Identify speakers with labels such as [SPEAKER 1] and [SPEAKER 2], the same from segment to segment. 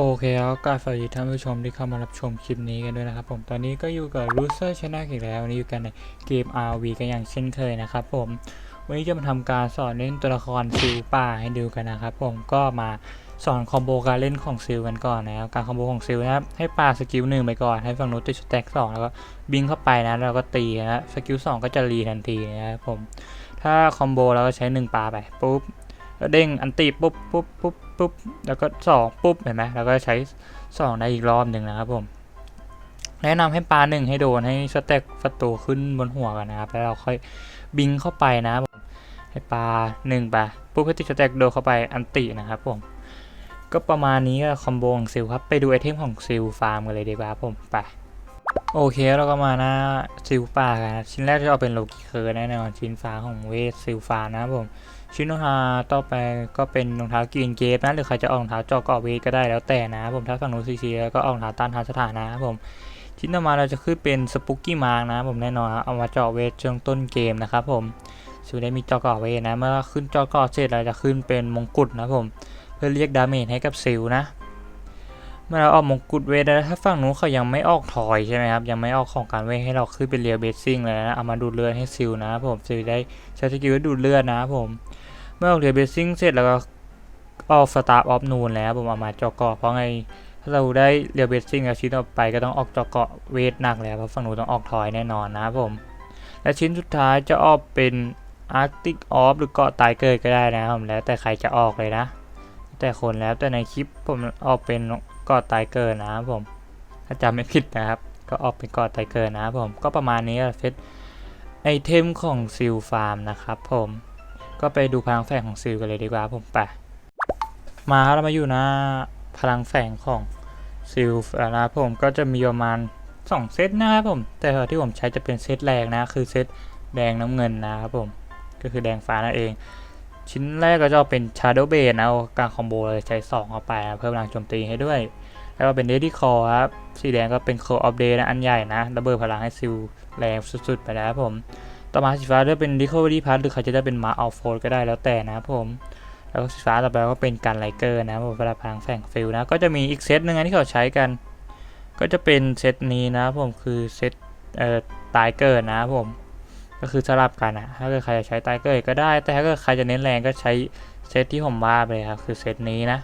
[SPEAKER 1] โอเคแล้วก็สวัสดีท่านผู้ชมที่เข้ามารับชมคลิปนี้กันด้วยนะครับผมตอนนี้ก็อยู่กับ Loser Channel อีกแล้ววันนี้อยู่กันในเกม RV กันอย่างเช่นเคยนะครับผมวันนี้จะมาทำการสอนเล่นตัวละครซิลป่าให้ดูกันนะครับผมก็มาสอนคอมโบการเล่นของซิลกันก่อนนะครับการคอมโบของซิลนะครับให้ปาสกิลหนึ่งไปก่อนให้ฝั่งนู้นติดสแต็กสองแล้วก็บิงเข้าไปนะแล้วก็ตีนะสกิลสองก็จะรีทันทีนะครับผมถ้าคอมโบเราก็ใช้หนึ่งปาไปปุ๊บแล้วเด้งอันตีปุ๊บปุ๊บปุ๊บ ปุ๊บแล้วก็สองปุ๊บเห็นไหมแล้วก็ใช้สองได้อีกรอบหนึ่งนะครับผม แนะนำให้ปลาหนึ่งให้โดนให้สเต็กศัตรูขึ้นบนหัวกันนะครับ แล้วเราค่อยบิงเข้าไปนะครับผมให้ปลาหนึ่งไปปุ๊บให้ติดสเต็กโดนเข้าไปอันตินะครับผมก็ประมาณนี้ก็คอมโบของซิลครับ ไปดูไอเทมของซิลฟาร์มกันเลยดีกว่าผมไปโอเคเราก็มาหน้าซิลป่ากันชิ้นแรกจะเอาเป็นโลกิเคอร์แน่นอนชิ้นฟ้าของเวทซิลฟาร์นะครับผม ชิ้นรองเท้าต่อไปก็เป็นรองเท้ากินเกฟนะหรือใครจะเอารองเท้าเจาะเกาะเวทก็ได้แล้วแต่นะผมถ้าฝั่งนู้นซีซีแล้วก็เอารองเท้าต้านทานสถานะครับผมชิ้นต่อมาเราจะขึ้นเป็นสปุกกี้มาร์กนะผมแน่นอนเอามาเจาะเวทช่วงต้นเกมนะครับผมสูได้มีเจาะเกาะเวทนะเมื่อขึ้นเจาะเกาะเสร็จเราจะขึ้นเป็นมงกุฎนะครับผมเพื่อเรียกดาเมจให้กับซิลนะเมื่อเราออกมงกุฎเวทแล้วถ้าฝั่งนู้นเขายังไม่ออกทอยใช่ไหมครับยังไม่ออกของการเวทให้เราขึ้นเป็นเรียลเบสซิ่งเลยนะเอามาดูดเลือดให้ซิลนะครับผมซิลได้ใช้สกิลดูดเลือดนะผม เมื่อออกเรียเบสซิ่งเสร็จแล้วก็ออกสตาร์ออฟนูนแล้วผมเอามาเจาะเกาะเพราะไงถ้าเราได้เรียเบสซิ่งแล้วชิ้นต่อไปก็ต้องออกเจาะเกาะเวทหนักแล้วเพราะฝั่งนู้นต้องออกทอยแน่นอนนะผม และชิ้นสุดท้ายจะออกเป็นอาร์ติกออฟหรือเกาะตายเกิดก็ได้นะครับผมแล้วแต่ใครจะออกเลยนะ แต่คนแล้วแต่ในคลิปผมออกเป็นเกาะตายเกิดนะครับผมถ้าจำไม่ผิดนะครับก็ออกเป็นเกาะตายเกิดนะครับผมก็ประมาณนี้ก็เซตไอเทมของซิลฟาร์มนะครับผม ก็ไปดูพลังแฝงของซิลกันเลยดีกว่าผมไป มาครับเรามาอยู่หน้าพลังแฝงของซิลนะครับผมก็จะมีประมาณ2เซตนะครับผม แต่ที่ผมใช้จะเป็นเซตแรกนะ คือเซตแดงน้ำเงินนะครับผม ก็คือแดงฟ้านั่นเอง ชิ้นแรกก็จะเป็น Shadow b a s e นะกางคอมโบเลยใช้2เข้าไปนะเพิ่มพลังโจมตีให้ด้วย แล้วก็เป็น Ready Call ครับสีแดงก็เป็น Call of Day นะอันใหญ่นะระเบิดพลังให้ซิลแรงสุดๆไปแล้วครับผม ต่อมาสีฟ้าจะเป็น Recovery Pass หรือเขาจะได้เป็นมาเอาโฟลก็ได้แล้วแต่นะครับผม แล้วก็สีฟ้าต่อไปก็เป็นการไลเกอร์นะครับผมเวลาพลังแฝงฟิลนะ ก็จะมีอีกเซตหนึงนะที่เขาใช้กัน ก็จะเป็นเซตนี้นะครับผมคือเซตเอ่อตายเกิดนะครับผมก็คือสลับกันนะถ้าเกิดใครจะใช้ตายเกิดก็ได้ แต่ถ้าเกิดใครจะเน้นแรงก็ใช้เซตที่ผมว่าไปเลยครับคือเซตนี้นะ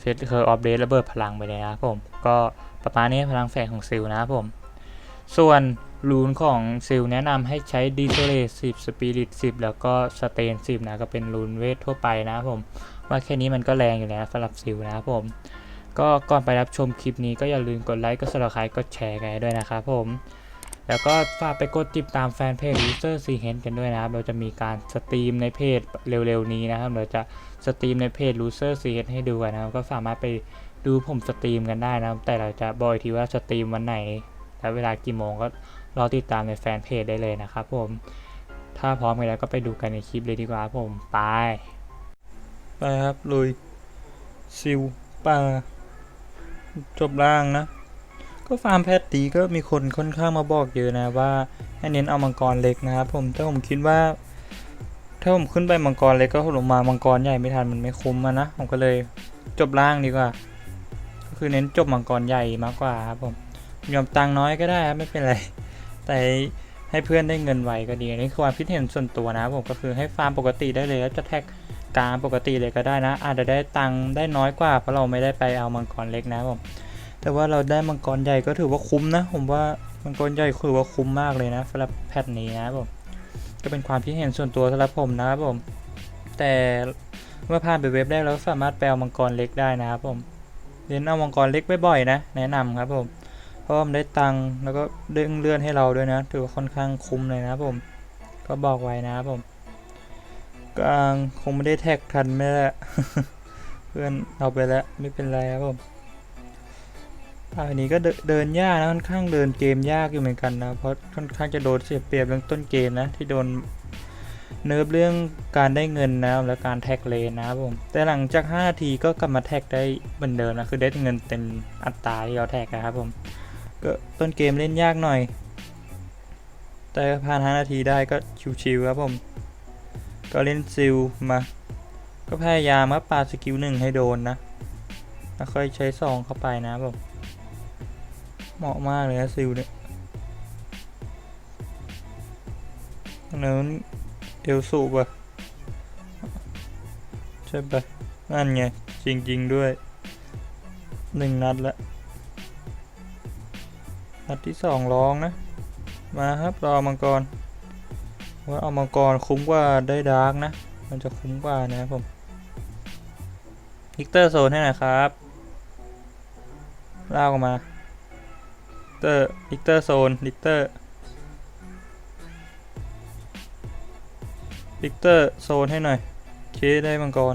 [SPEAKER 1] เซตคือออฟเดตระเบิดพลังไปเลยนะครับผมก็ประมาณนี้พลังแฝงของซิลนะครับผม ส่วน รูนของซิลแนะนำให้ใช้ดีโซเล10สปิริต10แล้วก็สเตน10นะ ก็เป็นรูนเวททั่วไปนะผม ว่าแค่นี้มันก็แรงอยู่แล้วสำหรับซิลนะครับผม ก็ก่อนไปรับชมคลิปนี้ก็อย่าลืมกดไลค์กด subscribe กดแชร์กันด้วยนะครับผม แล้วก็ฝากไปกดติดตามแฟนเพจ User c h e n กันด้วยนะครับ เราจะมีการสตรีมในเพจเร็วๆนี้นะครับ เราจะสตรีมในเพจ User c h e n ให้ดูนะครับ ก็สามารถไปดูผมสตรีมกันได้นะครับ แต่เราจะบอกอีกทีว่าสตรีมวันไหนและเวลากี่โมงก็ รอติดตามในแฟนเพจได้เลยนะครับผม ถ้าพร้อมกันแล้วก็ไปดูกันในคลิปเลยดีกว่าผมไปไปครับลุยซิลป่าจบล่างนะ ก็ฟาร์มแพทดีก็มีคนค่อนข้างมาบอกเยอะนะว่าให้เน้นเอามังกรเล็กนะครับผมแต่ผมคิดว่า ถ้าผมขึ้นไปมังกรเล็กก็ลงมามังกรใหญ่ไม่ทันมันไม่คุ้มนะผมก็เลยจบล่างดีกว่า ก็คือเน้นจบมังกรใหญ่มากกว่าครับผมยอมตังน้อยก็ได้ครับไม่เป็นไร แต่ให้เพื่อนได้เงินไวก็ดีอันนี่คือความคิดเห็นส่วนตัวนะผมก็คือให้ฟาร์มปกติได้เลยแล้วจะแท็กกลางปกติเลยก็ได้นะ อาจจะได้ตังค์ได้น้อยกว่าเพราะเราไม่ได้ไปเอามังกรเล็กนะผมแต่ว่าเราได้มังกรใหญ่ก็ถือว่าคุ้มนะ ผมว่ามังกรใหญ่ถือว่าคุ้มมากเลยนะสำหรับแพทนี้นะผมก็เป็นความคิดเห็นส่วนตัวสำหรับผมนะครับผม แต่เมื่อผ่านไปเว็บแรกเราก็สามารถไปเอามังกรเล็กได้นะครับผมเรียนเอามังกรเล็กบ่อยๆนะ แนะนำครับผม เพราะมันได้ตังค์แล้วก็เด้งเลื่อนให้เราด้วยนะ ถือว่าค่อนข้างคุ้มเลยนะผม ก็บอกไว้นะผมกลางคงไม่ได้แท็กทันไม่แหละเพื่อนเอาไปแล้วไม่เป็นไรครับผมอันนี้ก็เดินยากนะค่อนข้างเดินเกมยากอยู่เหมือนกันนะ เพราะค่อนข้างจะโดนเสียเปรียบเรื่องต้นเกมนะ ที่โดนเนิร์ฟเรื่องการได้เงินนะและการแท็กเลนนะผม แต่หลังจาก5นาทีก็กลับมาแท็กได้เหมือนเดิมนะคือได้เงินเต็มอัตราที่เราแท็กนะครับผม ก็ต้นเกมเล่นยากหน่อย แต่ผ่าน 5 นาทีได้ก็ชิวๆครับผม ก็เล่นซิลมา ก็พยายามมาปาสกิลหนึ่งให้โดนนะ แล้วค่อยใช้ซองเข้าไปนะผมเหมาะมากเลยนะซิลเนี่ยนนั้นเอลสูบอะใช่ปะนั่นไง จริง ๆ ด้วยหนึ่งนัดละ นัดที่สองร้องนะ มาครับรอมังกรว่าเอามังกรคุ้มกว่าได้ดาร์กนะ มันจะคุ้มกว่านะครับผมลิกเตอร์โซนให้หน่อยครับลากออกมาเตอร์ลิกเตอร์โซนลิกเตอร์ลิกเตอร์โซนให้หน่อยเคได้มังกร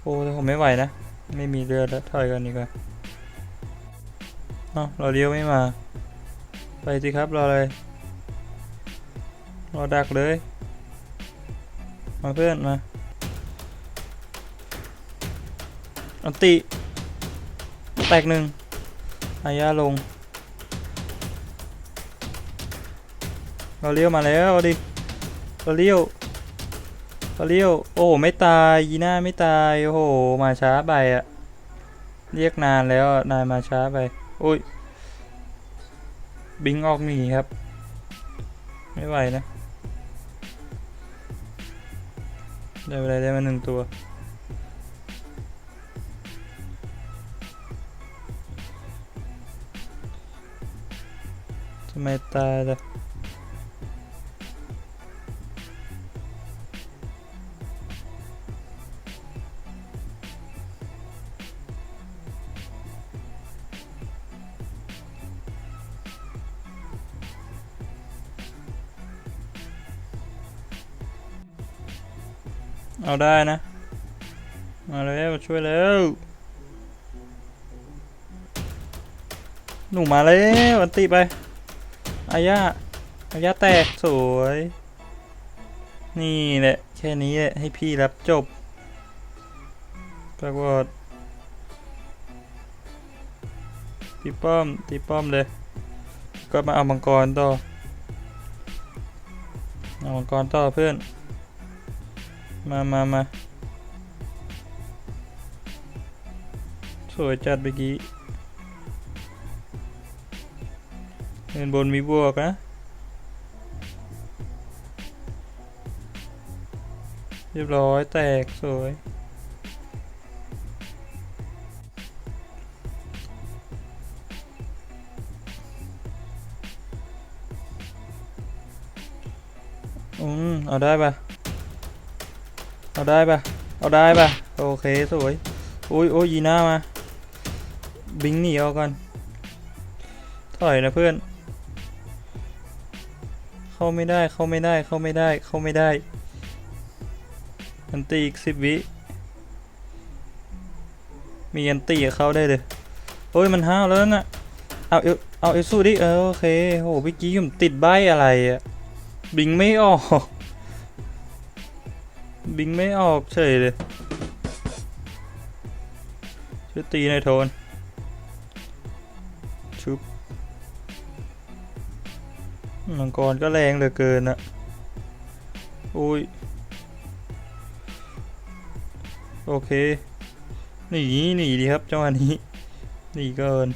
[SPEAKER 1] โอ้แต่ผมไม่ไหวนะ ไม่มีเรือแล้วถอยกันดีกว่า เอ้าเราเลี้ยวไม่มา ไปสิครับรอเลยรรอดักเลย มาเพื่อนมาอันติ แตกหนึ่งอายาลง เราเลี้ยวมาแล้วดิเราเลี้ยวเราเลี้ยว โอ้โห ไม่ตายยีน่าไม่ตาย โอ้โห มาช้าไปอะเรียกนานแล้ว นายมาช้าไป อ้ย บิงออกหนีครับ ไม่ไหวนะ ได้อะไรได้มาหนึ่งตัว ทำไมตายล่ะ เอาได้นะ มาแล้วช่วยแล้วหนูมาแล้วอันติไปอายาอายาแตกสวย นี่แหละ แค่นี้แหละ ให้พี่รับจบปรากฏตีป้อมตีป้อมเลย ก็มาเอามังกรต่อ เอามังกรต่อเพื่อน มามามาสวยจัดเมื่อกี้เงินบนมีบวกนะเรียบร้อยแตกสวยอืมเอาได้ปะ เอาได้ปะเอาได้ปะโอเคสวยโอ้ยโอ้ยยีน่ามาบิงหนีเอากันถอยนะเพื่อน เข้าไม่ได้เข้าไม่ได้เข้าไม่ได้เข้าไม่ได้อันตีอีกสิบวิมีอันตีกับเขาได้เลยโอ้ยมันห้าวแล้วน่ะเอาเอเอาเอสู้ดิเออโอเคโหเมื่อกี้ผมติดใบอะไรอะบิงไม่ออก บิงไม่ออกเฉยเลยช่วยตีหน่อยโทน ชุบมังกรก็แรงเหลือเกินอะอุ้ย โอเค หนีหนีดีครับจังหวะนี้ หนีเกิน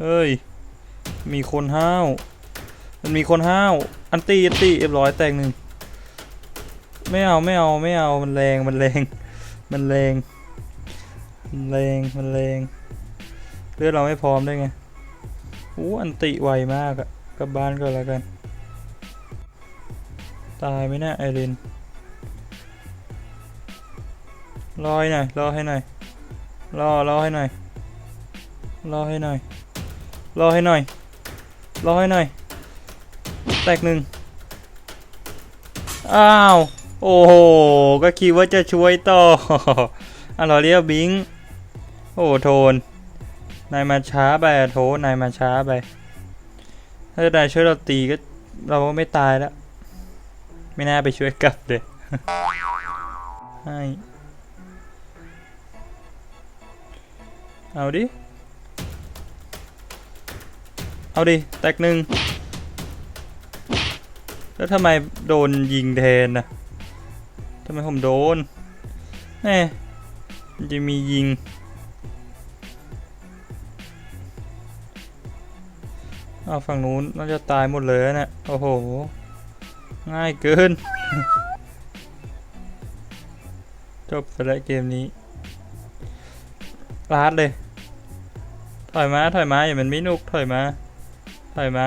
[SPEAKER 1] เฮ้ย มีคนห้าว มันมีคนห้าว อันตีอันตีเรียบร้อยแตกหนึ่ง ไม่เอาไม่เอาไม่เอามันแรงมันแรง มันแรงมันแรงมันแรงเลือดเราไม่พร้อมได้ไงอู้อันติไวมากอะกลับบ้านก็แล้วกัน ตายไหมเนะไอรินรอให้หน่อยรอให้หน่อยรอรอให้หน่อยรอให้หน่อยรอให้หน่อย รอให้หน่อย แตกหนึ่งอ้าว โอ้โห ก็คิดว่าจะช่วยต่ออะรอเรียกบิง โอ้โทน นายมาช้าไปโทนนายมาช้าไป ถ้านายช่วยเราตีก็เราก็ไม่ตายแล้ว ไม่น่าไปช่วยกลับเลยให้ เอาดิ เอาดิ แตกหนึ่ง แล้วทำไมโดนยิงแทนนะทำไมผมโดนแหมมันจะมียิง เอาฝั่งนู้นน่าจะตายหมดเลยนะโอ้โห ง่ายเกิน จบไปแล้วเกมนี้ลาดเลย ถอยมา ถอยมา อย่ามันไม่นุก ถอยมา อยมา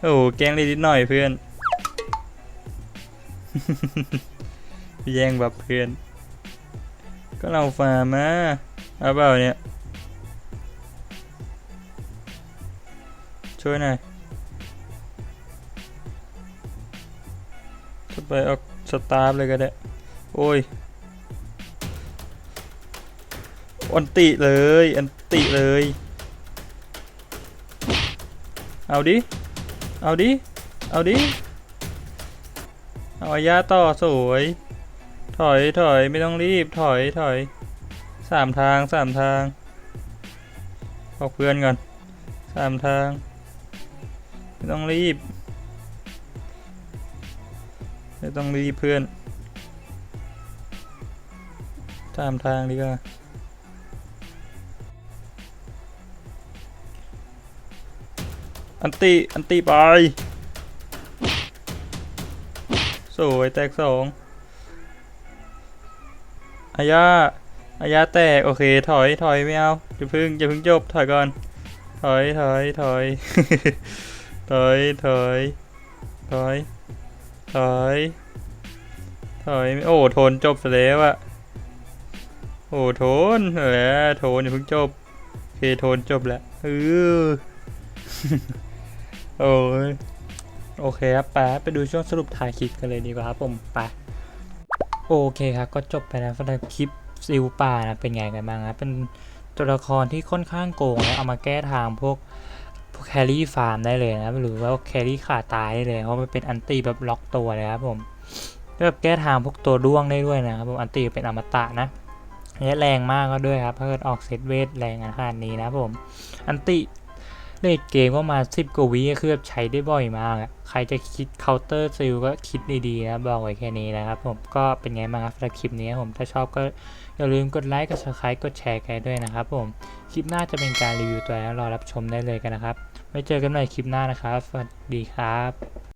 [SPEAKER 1] โอ้โหแกงเล่นนิดหน่อยเพื่อน แย่งแบบเพื่อน ก็เราฟาร์มาเอาเปล่าเนี่ย ช่วยหน่อยจะไปเอาสตาร์เลยก็ได้ โอ้ย อันติเลยอันติเลย เอาดิ เอาดิ เอาดิ เอาอายาต่อสวย ถอยถอยไม่ต้องรีบถอยถอยสามทางสามทางบอกเพื่อนก่อนสามทาง ไม่ต้องรีบ ไม่ต้องรีบเพื่อนสามทางดีกว่า อันติอันติไปสวยแตกสองอายาอายาแตกโอเค ถอยถอยไม่เอาอย่าพึ่งอย่าพึ่งจบถอยก่อน ถอยถอยถอยถอยถอยถอยถอยถอยโอ้โทนจบซะแล้วอะโอ้โทนเออโทนอย่าเพิ่งจบโอเคโทนจบแล้วเออ โอ้ยโอเคครับไปไปดูช่วงสรุปถ่ายคลิปกันเลยดีกว่าครับผมไปโอเคครับก็จบไปแล้วสำหรับคลิปซิลป่านะเป็นไงกันบ้างครับเป็นตัวละครที่ค่อนข้างโกงแล้วเอามาแก้ทางพวกพวกแครี่ฟาร์มได้เลยนะหรือว่าแครี่ขาตายได้เลยเพราะมันเป็นอันตีแบบล็อกตัวเลยครับผมแบบแก้ทางพวกตัวด้วงได้ด้วยนะครับผมอันตีเป็นอมตะนะและแรงมากก็ด้วยครับถ้าเกิดออกเซตเวทแรงขนาดนี้นะครับผม อันติ เลดเกมก็มาสิบกว่าวิก็คือแบบใช้ได้บ่อยมากใครจะคิดเคาน์เตอร์ซิลก็คิดดีๆนะบอกไว้แค่นี้นะครับผมก็เป็นไงบ้างครับสำหรับคลิปนี้ผมถ้าชอบก็อย่าลืมกดไลค์กด subscribe กดแชร์กันด้วยนะครับผมคลิปหน้าจะเป็นการรีวิวตัวแล้วรอรับชมได้เลยกันนะครับไว้เจอกันใหม่คลิปหน้านะครับ สวัสดีครับ